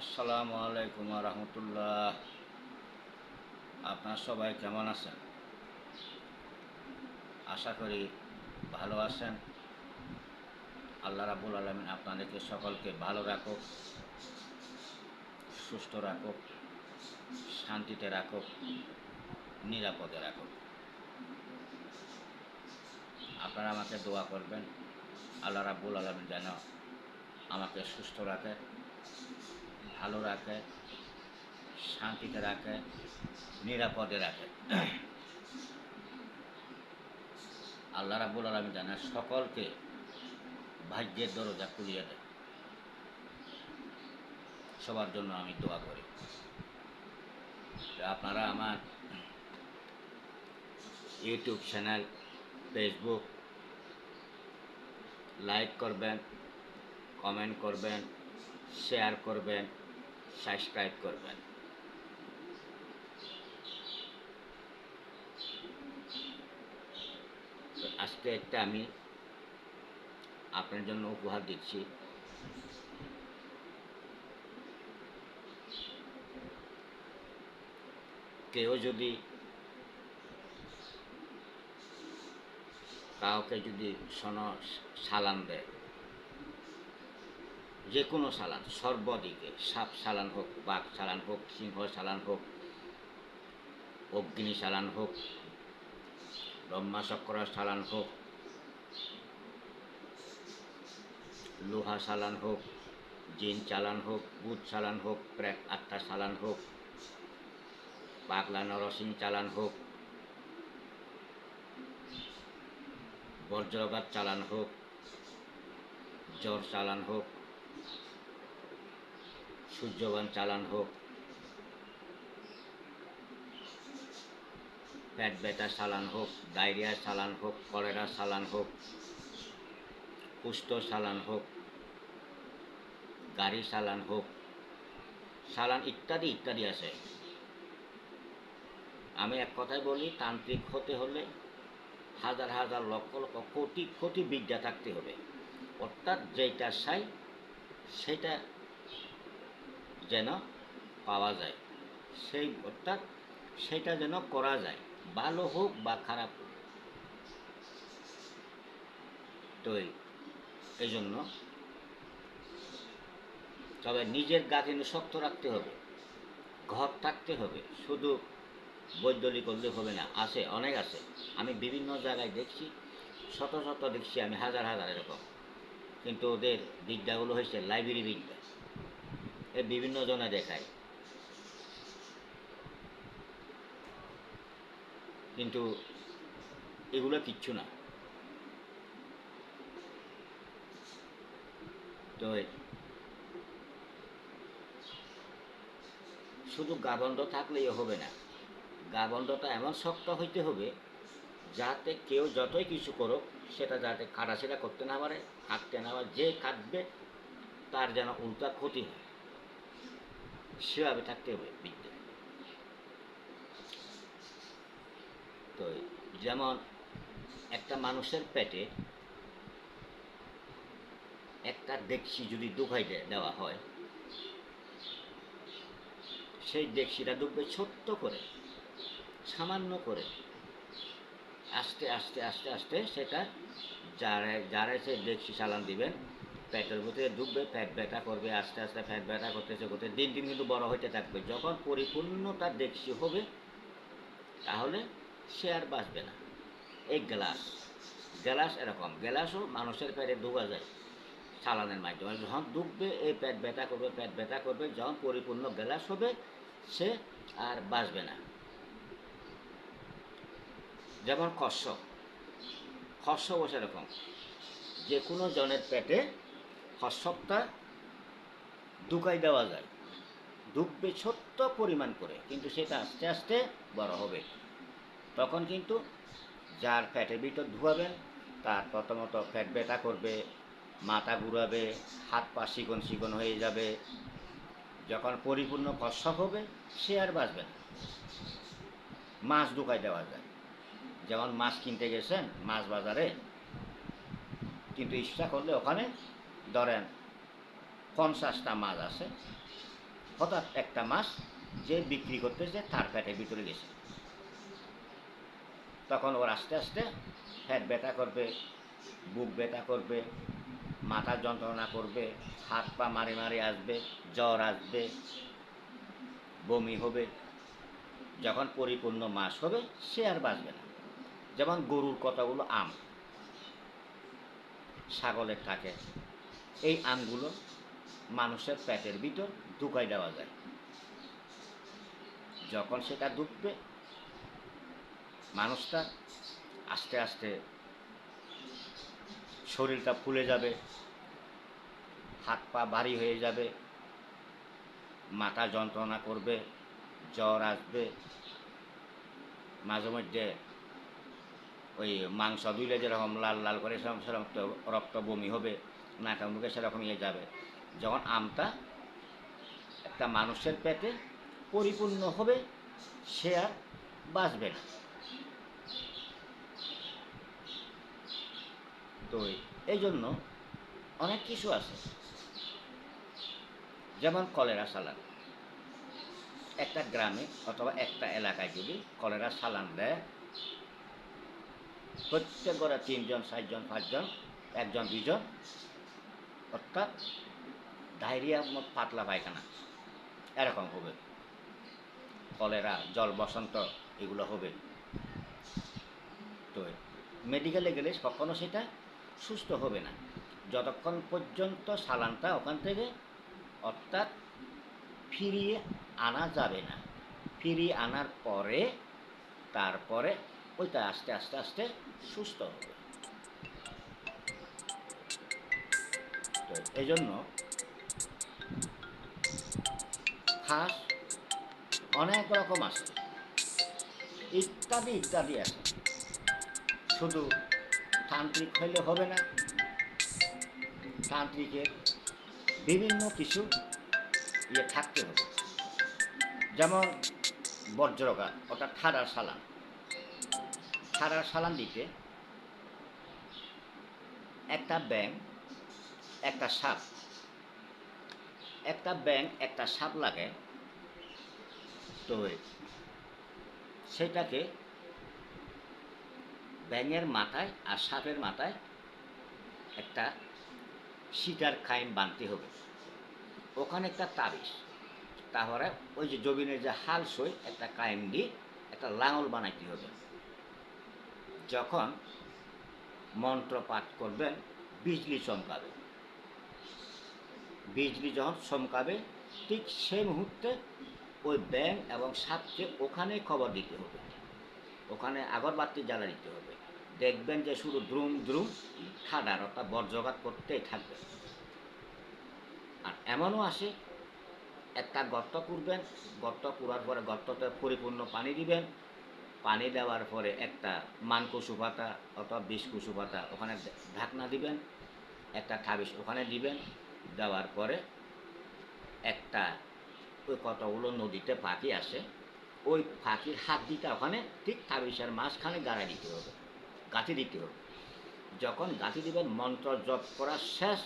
আসসালামু আলাইকুম রহমতুল্লাহ আপনার সবাই কেমন আছেন? আশা করি ভালো আছেন। আল্লাহ রাবুল আলমিন আপনাদেরকে সকলকে ভালো রাখুক, সুস্থ রাখুক, শান্তিতে রাখুক, নিরাপদে রাখুক। আপনারা আমাকে দোয়া করবেন, আল্লাহ রাবুল আলমিন যেন আমাকে সুস্থ রাখে। ভালো রাখে, শান্তিতে রাখে, নিরাপদে রাখে। আল্লাহ রাবুল আলমী জানে, সকলকে ভাগ্যের দরজা খুলিয়ে দেয়। সবার জন্য আমি দোয়া করি। আপনারা আমার ইউটিউব চ্যানেল, ফেসবুক, লাইক করবেন, কমেন্ট করবেন, শেয়ার করবেন। সাবস্ক্রাইব করবেন। আজকে একটা আমি আপনার জন্য উপহার দিচ্ছি। কেউ যদি কাউকে যদি সন সালান দেয়। যে কোনো সালান সর্বদিকে সাপ সালান হোক বাঘ সালান হোক সিংহ সালান হোক অগ্নি সালান হোক ব্রহ্মাচক্র সালান হোক লোহা সালান হোক জিন চালান হোক বুধ চালান হোক প্রেত আত্মা চালান হোক পাগলা নরসিং চালান হোক বজ্রঘাত চালান হোক জ্বর চালান হোক সূর্যবান চালান হোক। পেট ব্যথা চালান হোক, ডায়রিয়া চালান হোক, কলেরা চালান হোক, কুষ্ঠ চালান হোক, গাড়ি চালান হোক, চালান ইত্যাদি ইত্যাদি আছে। আমি এক কথায় বলি, তান্ত্রিক হতে হলে হাজার হাজার লক্ষ লক্ষ কোটি কোটি বিদ্যা থাকতে হবে। অর্থাৎ যেটা চাই, সেটা যেন পাওয়া যায়। সেই অর্থাৎ সেটা যেন করা যায়, ভালো হোক বা খারাপ হোক। তো এই জন্য তবে নিজের গা কিন্তু শক্ত রাখতে হবে, ঘর থাকতে হবে, শুধু বৈদ্যুতিক করলে হবে না, আছে, অনেক আছে। আমি বিভিন্ন জায়গায় দেখছি, শত শত দেখছি আমি, হাজার হাজার এরকম। কিন্তু ওদের বিদ্যাগুলো হয়েছে লাইব্রেরি বিদ্যা বিভিন্ন জনে দেখায়। কিন্তু এগুলো কিচ্ছু না। তো শুধু গাবন্ধ থাকলেই হবে না গাবন্ধটা এমন শক্ত হইতে হবে যাতে কেউ যতই কিছু করুক, সেটা যাতে কাটাছেড়া করতে না পারে কাটতে না পারে, যে কাটবে তার যেন উল্টা ক্ষতি হয়। সেভাবে থাকতে হবে বিদ্যা। তো যেমন একটা মানুষের পেটে একটা ডেকসি যদি ডুবাই দেওয়া হয়, সেই ডেকসিটা ডুববে ছোট্ট করে, সামান্য করে। আস্তে আস্তে আস্তে আস্তে সেটা যারা যারা সে ডেকসি চালান দিবেন পেটের ভিতরে ডুববে ফ্যাট ব্যথা করবে, আস্তে আস্তে ফ্যাট ব্যথা করতেছে, করতে দিন দিন কিন্তু বড় হইতে থাকবে। যখন পরিপূর্ণতা দেখছি হবে, তাহলে সে আর বাঁচবে না। এই গ্লাস গ্লাস এরকম। গ্লাসও মানুষের পেটে ডুবা যায় চালানের মাধ্যমে। যখন ডুববে এই পেট ব্যথা করবে পেট ব্যথা করবে, যখন পরিপূর্ণ গ্লাস হবে, সে আর বাঁচবে না। যেমন কশ্যপ কশ্যপও সেরকম যে কোনো জনের পেটে কশ্যপটা ঢুকাই দেওয়া যায়। ডুববে ছোট্ট পরিমাণ করে, কিন্তু সেটা আস্তে আস্তে বড় হবে। তখন কিন্তু যার ফ্যাটের ভিতর ধুয়াবেন, তার প্রথমত পেট ব্যথা করবে, মাথা ঘুরাবে, হাত পা শিকন শিকন হয়ে যাবে। যখন পরিপূর্ণ কশ্যপ হবে, সে আর বাঁচবে না। মাছ ঢুকাই দেওয়া যায়। যেমন মাছ কিনতে গেছেন, মাছ বাজারে, কিন্তু ইচ্ছা করলে ওখানে ধরেন, পঞ্চাশটা মাছ আছে, হঠাৎ একটা মাছ যে বিক্রি করতেছে তার পেটের ভিতরে গেছে। তখন ওর আস্তে আস্তে ফ্যাট ব্যথা করবে, বুক ব্যথা করবে, মাথা যন্ত্রণা করবে, হাত পা মারি মারি আসবে, জ্বর আসবে, বমি হবে। যখন পরিপূর্ণ মাস হবে, সে আর বাঁচবে না। যেমন গরুর কতগুলো আম, ছাগলের থাকে এই আমগুলো মানুষের পেটের ভিতর ঢুকাই দেওয়া যায়। যখন সেটা ঢুকবে মানুষটা আস্তে আস্তে শরীরটা ফুলে যাবে, হাত পা ভারী হয়ে যাবে, মাথা যন্ত্রণা করবে, জ্বর আসবে, মাঝে মধ্যে ওই মাংস দুইলে যেরকম লাল লাল করে সেরকম সেরকম রক্ত বমি হবে নাকা মুখে সেরকম ইয়ে যাবে। যখন আমটা একটা মানুষের পেটে পরিপূর্ণ হবে, সে আর বাঁচবে না। তো এই জন্য অনেক কিছু আছে। যেমন কলেরা সালান। একটা গ্রামে অথবা একটা এলাকায় যদি কলেরা সালান দেয়, প্রত্যেক ঘরে তিনজন, চারজন, পাঁচজন, একজন দুজন অর্থাৎ ডায়রিয়া পাতলা পায়খানা। এরকম হবে। কলেরা, জল বসন্ত, এগুলো হবে। তো মেডিকেলে গেলে কখনো সেটা সুস্থ হবে না। যতক্ষণ পর্যন্ত সালানটা ওখান থেকে অর্থাৎ ফিরিয়ে আনা যাবে না। ফিরিয়ে আনার পরে তারপরে ওইটা আস্তে আস্তে আস্তে সুস্থ হবে। তো এই জন্য খাস অনেক রকম আছে। ইত্যাদি ইত্যাদি আছে। শুধু তান্ত্রিক হইলে হবে না। তান্ত্রিকের বিভিন্ন কিছু ইয়ে থাকতে হবে। যেমন বজ্রকার অর্থাৎ ঠাড়ার সালান। ঠাড়ার সালান দিতে একটা ব্যাং একটা সাপ। একটা ব্যাং একটা সাপ লাগে, তো সেটাকে ব্যাঙের মাথায় আর সাপের মাথায় একটা সিটার খাইম বানতে হবে। ওখানে একটা তাবিজ। তারপরে ওই যে জমিনের যে হাল সই, একটা কায়েম দিয়ে একটা লাঙল বানাইতে হবে। যখন মন্ত্র পাঠ করবেন, বিজলি চমকাবে। বিজলি যখন চমকাবে ঠিক সেই মুহূর্তে ওই ব্যাং এবং সাপকে ওখানে খবর দিতে হবে। ওখানে আগরবাতি জ্বালা দিতে হবে। দেখবেন যে শুধু দ্রুম দ্রুম ঠাডার অর্থাৎ বর্জঘাত করতেই থাকবে। আর এমনও আসে, একটা গর্ত করবেন গর্ত করার পরে গর্ততে পরিপূর্ণ পানি দিবেন। পানি দেওয়ার পরে একটা মান কচু পাতা অথবা বিষ কচু পাতা ওখানে ঢাকনা দিবেন, একটা ঠাবিস ওখানে দিবেন। দেওয়ার পরে একটা ওই কতগুলো নদীতে পাখি আসে, ওই পাখির হাত দিতে ওখানে ঠিক তাবিসের মাঝখানে গাড়া দিতে হবে, গাঁথি দিতে হবে। যখন গাঁথি দিবেন, মন্ত্র জপ করা শেষ,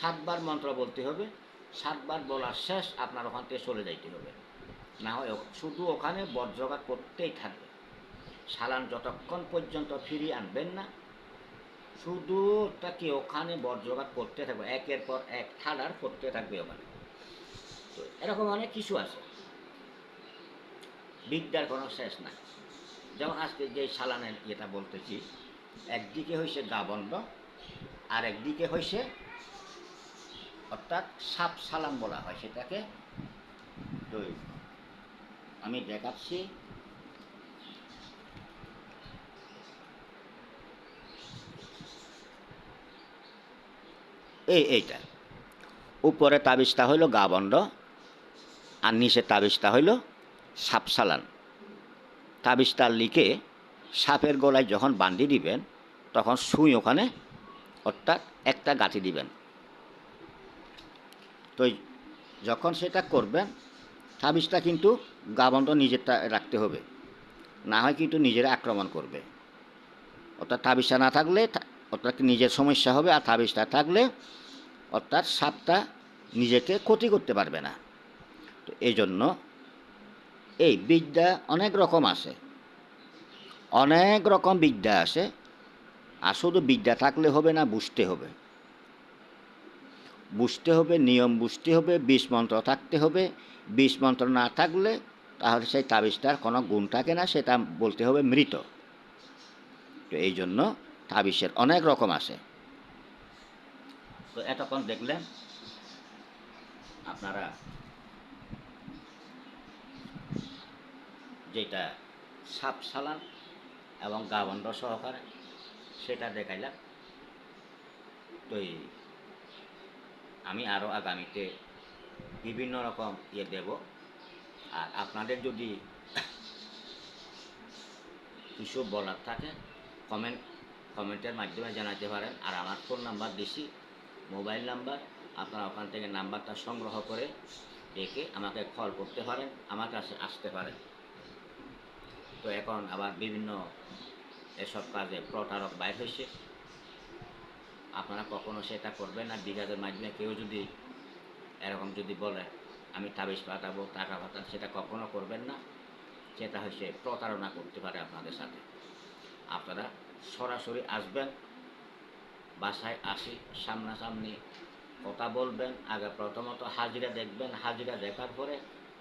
সাতবার মন্ত্র বলতে হবে, সাতবার বলার শেষ, আপনার ওখান থেকে চলে যাইতে হবে। না হয় শুধু ওখানে বজ্রঘাত করতেই থাকবে। সালান যতক্ষণ পর্যন্ত ফিরিয়ে আনবেন না শুধু তাকে ওখানে বজ্রঘাত করতে থাকবে, একের পর এক ঠাডার করতে থাকবে ওখানে। তো এরকম অনেক কিছু আছে। বিদ্যার কোনো শেষ নাই। যেমন আজকে যে সালানের যেটা বলতেছি, একদিকে হয়েছে গাবন্ধ, আর একদিকে হয়েছে অর্থাৎ সাপ সালাম বলা হয় সেটাকে। তো আমি দেখাচ্ছি। এইটা। উপরে তাবিজটা হইল গাবন্ধ আর নিচে তাবিজটা হইল সাপ সালান তাবিজটা লিখে সাপের গলায় যখন বান্ধি দিবেন, তখন সুই ওখানে, অর্থাৎ একটা গাঁথি দিবেন। তো যখন সেটা করবেন, তাবিজটা কিন্তু গাবন্ধ নিজেরটা রাখতে হবে। না হয় কিন্তু নিজেরা আক্রমণ করবে। অর্থাৎ তাবিজটা না থাকলে অর্থাৎ নিজের সমস্যা হবে আর তাবিজটা থাকলে অর্থাৎ সাপটা নিজেকে ক্ষতি করতে পারবে না। তো এই জন্য এই বিদ্যা অনেক রকম আছে। অনেক রকম বিদ্যা আছে আর শুধু বিদ্যা থাকলে হবে না, বুঝতে হবে। বুঝতে হবে, নিয়ম বুঝতে হবে বিষ মন্ত্র থাকতে হবে। বিষ মন্ত্র না থাকলে তাহলে সেই তাবিজটার কোনো গুণ থাকে না, সেটা বলতে হবে মৃত। তো এই জন্য তাবিজের অনেক রকম আছে। তো এতক্ষণ দেখলেন, আপনারা যেটা সাপ সালান এবং গাবন্ড সহকারে সেটা দেখাইলাম। তো আমি আরও আগামীতে বিভিন্ন রকম ইয়ে দেব। আর আপনাদের যদি কিছু বলার থাকে কমেন্ট কমেন্টের মাধ্যমে জানাতে পারেন। আর আমার ফোন নাম্বার দিছি মোবাইল নাম্বার, আপনারা ওখান থেকে নাম্বারটা সংগ্রহ করে রেখে আমাকে কল করতে পারেন, আমার কাছে আসতে পারেন। তো এখন আবার বিভিন্ন এসব কাজে প্রতারক বাইর হয়েছে। আপনারা কখনো সেটা করবেন না বিকাশের মাধ্যমে কেউ যদি এরকম যদি বলে, আমি তাবিজ পাঠাবো টাকা পাঠাবো, সেটা কখনো করবেন না। সেটা হচ্ছে প্রতারণা করতে পারে আপনাদের সাথে। আপনারা সরাসরি আসবেন, বাসায় আসি, সামনাসামনি কথা বলবেন, আগে প্রথমত হাজিরা দেখবেন, হাজিরা দেখার পরে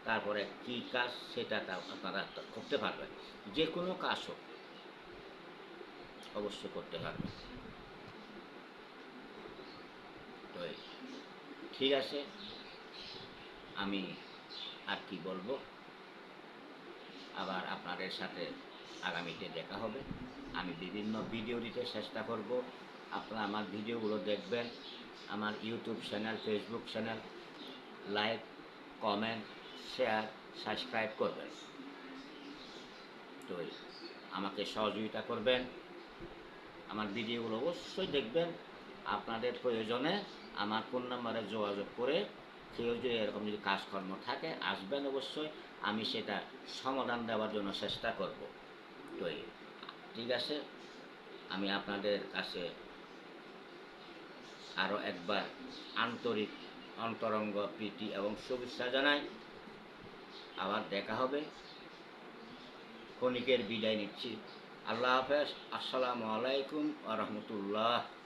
তারপরে কী কাজ সেটা আপনারা করতে পারবেন। যে কোনো কাজ হোক, অবশ্যই করতে পারবেন। তো ঠিক আছে, আমি আর কি বলব? আবার আপনাদের সাথে আগামীতে দেখা হবে। আমি বিভিন্ন ভিডিও দিতে চেষ্টা করব। আপনারা আমার ভিডিওগুলো দেখবেন। আমার YouTube channel Facebook channel like comment share subscribe করবেন। তো আমাকে সহযোগিতা করবেন। আমার ভিডিওগুলো অবশ্যই দেখবেন। আপনাদের প্রয়োজনে আমার ফোন নাম্বারে যোগাযোগ করে কেউ যদি এরকম যদি কাজকর্ম থাকে, আসবেন অবশ্যই। আমি সেটা সমাধান দেওয়ার জন্য চেষ্টা করব। তো এই, ঠিক আছে? আমি আপনাদের কাছে আরও একবার আন্তরিক অন্তরঙ্গ প্রীতি এবং শুভেচ্ছা জানাই। আবার দেখা হবে। ক্ষণিকের বিদায় নিচ্ছি। আল্লাহ হাফেজ। আসসালামু আলাইকুম আ রহমতুল্লাহ।